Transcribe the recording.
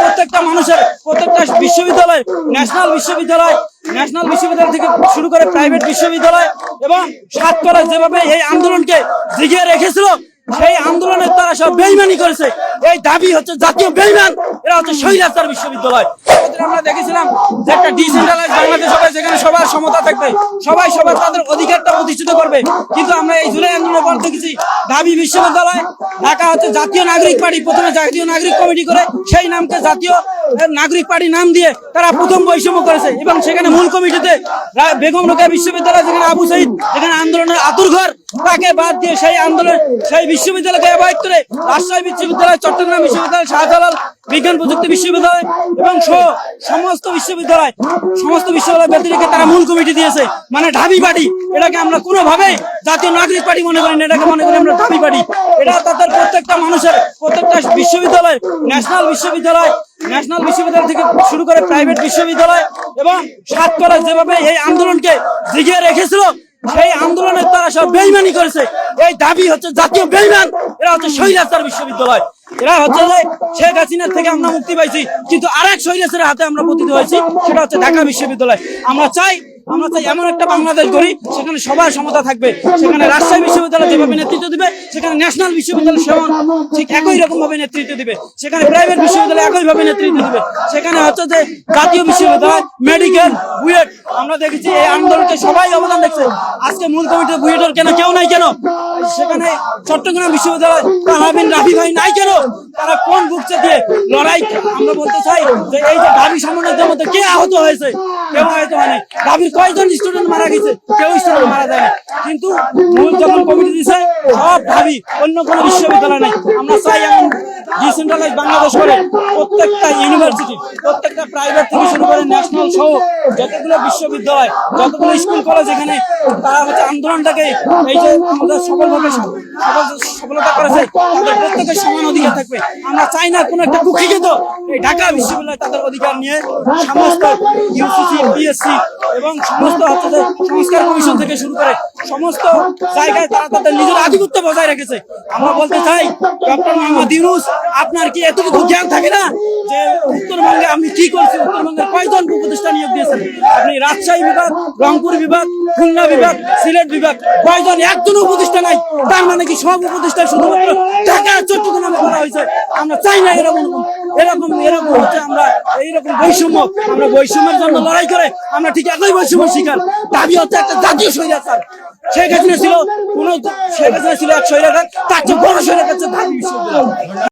প্রত্যেকটা মানুষের, প্রত্যেকটা বিশ্ববিদ্যালয়, ন্যাশনাল বিশ্ববিদ্যালয় ন্যাশনাল বিশ্ববিদ্যালয় থেকে শুরু করে প্রাইভেট বিশ্ববিদ্যালয় এবং সাতকরা যেভাবে এই আন্দোলনকে জিগিয়ে রেখেছিল, সেই আন্দোলনের তারা সব বেইমানি করেছে। এই দাবি হচ্ছে জাতীয় বেইমান, এরা হচ্ছে শৈলাচার বিশ্ববিদ্যালয়। আমরা দেখেছিলাম যে একটা ডিসেন্ট্রালাইজ বাংলাদেশ সমতা থাকবে। সবাই সবার তাদের অধিকারটা প্রতিষ্ঠিত করবে। কিন্তু আমরা এই জুলাই আন্দোলনের পর দেখেছি ঢাবি বিশ্ববিদ্যালয়, ঢাকা হচ্ছে জাতীয় নাগরিক পার্টি, প্রথমে জাতীয় নাগরিক কমিটি করে সেই নামকে জাতীয় নাগরিক পার্টি নাম দিয়ে তারা প্রথম বৈষম্য করেছে। এবং সেখানে মূল কমিটিতে বেগম রোকেয়া বিশ্ববিদ্যালয়, যেখানে আবু সাইদ, যেখানে আন্দোলনের আতুর ঘর, তাকে বাদ দিয়ে সেই আন্দোলন সেই বিশ্ববিদ্যালয়কে অ্যাভয়েড করে রাজশাহী বিশ্ববিদ্যালয়, চট্টগ্রাম বিশ্ববিদ্যালয়, শাহজালাল বিজ্ঞান প্রযুক্তি বিশ্ববিদ্যালয় এবং সমস্ত বিশ্ববিদ্যালয় সমস্ত বিশ্ববিদ্যালয় ব্যতি রেখে তারা মূল কমিটি দিয়েছে মানে ঢাবি পার্টি। এটাকে আমরা কোনোভাবে জাতীয় নাগরিক পার্টি মনে করি এটাকে মনে করি আমরা ঢাবি পার্টি। এটা তাদের প্রত্যেকটা মানুষের, প্রত্যেকটা বিশ্ববিদ্যালয় ন্যাশনাল বিশ্ববিদ্যালয় ন্যাশনাল বিশ্ববিদ্যালয় থেকে শুরু করে প্রাইভেট বিশ্ববিদ্যালয় এবং সাতকরা যেভাবে এই আন্দোলনকে জিগিয়ে রেখেছিল সেই আন্দোলনের তারা সব বেইমানি করেছে। এই দাবি হচ্ছে জাতীয় বেইমান এরা হচ্ছে শৈলাচার বিশ্ববিদ্যালয়। এরা হচ্ছে যে শেখ হাসিনার থেকে আমরা মুক্তি পাইছি কিন্তু আরেক শহীদাচারের হাতে আমরা পতিত হয়েছি সেটা হচ্ছে ঢাকা বিশ্ববিদ্যালয়। আমরা চাই আমরা চাই এমন একটা বাংলাদেশ গড়ি সেখানে সবার সমতা থাকবে সেখানে রাজশাহী বিশ্ববিদ্যালয় যেভাবে নেতৃত্ব দিবে সেখানে ন্যাশনাল বিশ্ববিদ্যালয় সমান ঠিক একই রকম ভাবে নেতৃত্ব দিবে সেখানে প্রাইভেট বিশ্ববিদ্যালয় একই ভাবে নেতৃত্ব দিবে সেখানে হচ্ছে যে জাতীয় বিশ্ববিদ্যালয় মেডিকেল বুয়েট আমরা দেখেছি এই আন্দোলনকে সবাই অবদান দেখছে আজকে মূল কমিটিতে বুয়েটের কেন কেউ নাই কেন? সেখানে চট্টগ্রাম বিশ্ববিদ্যালয় রাফি ভাই নাই কেন? তারা কোন বুকছে দিয়ে লড়াই বলতে চাই যে এই যে দাবি সমন্বয়ের মধ্যে কে আহত হয়েছে, কেউ আহত হয়নি। দাবির কয়জন স্টুডেন্ট মারা গেছে, কেউ স্টুডেন্ট মারা যায় কিন্তু মূল যখন কমিটি দিছে সব অন্য কোনো বিশ্ববিদ্যালয় নেই। আমরা চাই এমন ডিসেন্ট্রালাইজ বাংলাদেশ করে প্রত্যেকটা ইউনিভার্সিটি, প্রত্যেকটা প্রাইভেট থেকে শুরু করে ন্যাশনাল সহ যতগুলো বিশ্ববিদ্যালয়, যতগুলো স্কুল কলেজ এখানে, তারা হচ্ছে আন্দোলনটাকে এই যে আমাদের সফলভাবে সফলতা করেছে, তাদের প্রত্যেকের সমান অধিকার থাকবে। আমরা চাই না কোনো একটা কুক্ষিগত এই ঢাকা বিশ্ববিদ্যালয় তাদের অধিকার নিয়ে সমস্ত ইউসিসি পিএসসি এবং সমস্ত হচ্ছে সংস্কার কমিশন থেকে শুরু করে সমস্ত জায়গায় তারা তাদের নিজের আধিপত্য বজায় রেখেছে। আমরা বলতে চাই, ডক্টর মোহাম্মদ ইউনুস, আপনার কি এতটুকু জ্ঞান থাকে না যে উত্তরবঙ্গে আপনি কি করছেন? উত্তরবঙ্গের কয়জন উপদেষ্টা নিয়োগ দিয়েছেন? আপনি রাজশাহী বিভাগ, রংপুর বিভাগ, খুলনা বিভাগ, সিলেট বিভাগ, কয়জন? একজন উপদেষ্টা নাই। তার মানে কি সব উপদেষ্টা শুধুমাত্র ঢাকা চট্টগ্রামে করা হয়েছে? আমরা চাই না এরকম এরকম এরকম হচ্ছে আমরা, এইরকম বৈষম্য, আমরা বৈষম্যের জন্য লড়াই করে, আমরা ঠিক একই বৈষম্য শিকার। দাবি হচ্ছে একটা জাতীয় স্বৈরাচার। শেখ হাসিনা ছিল কোন শেখ হাসিনা ছিল এক স্বৈরাচার তার চেয়ে বড় হচ্ছে বিশ্ববিদ্যালয়।